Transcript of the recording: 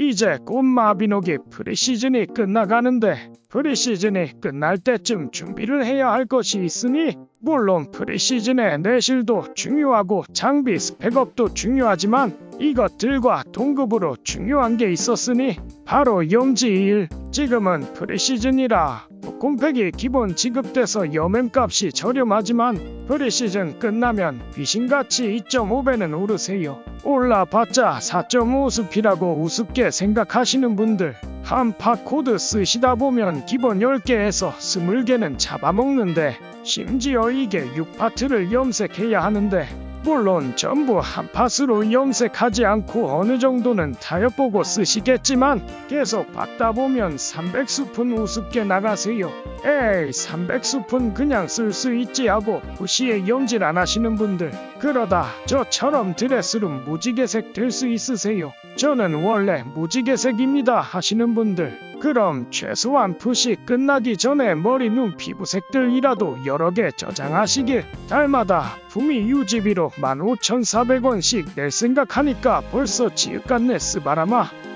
이제 곧 마비노기 프리시즌이 끝나가는데 프리시즌이 끝날 때쯤 준비를 해야 할 것이 있으니 물론 프리시즌의 내실도 중요하고 장비 스펙업도 중요하지만 이것들과 동급으로 중요한 게 있었으니 바로 영지 1 지금은 프리시즌이라 콤팩이 기본 지급돼서 여맨값이 저렴하지만 프리시즌 끝나면 귀신같이 2.5배는 오르세요. 올라봤자 4.5 우습이라고 우습게 생각하시는 분들 한파 코드 쓰시다 보면 기본 10개에서 20개는 잡아먹는데 심지어 이게 6파트를 염색해야 하는데 물론 전부 한 팟으로 염색하지 않고 어느 정도는 타협보고 쓰시겠지만 계속 받다 보면 300수푼 우습게 나가세요. 에이 300수푼 그냥 쓸 수 있지 하고 부시에 염질 안 하시는 분들 그러다 저처럼 드레스룸 무지개색 될 수 있으세요. 저는 원래 무지개색입니다 하시는 분들 그럼 최소한 푸시 끝나기 전에 머리 눈 피부색들이라도 여러 개 저장하시길 달마다 품위 유지비로 15,400원씩 낼 생각하니까 벌써 지읒 같네 쓰바라마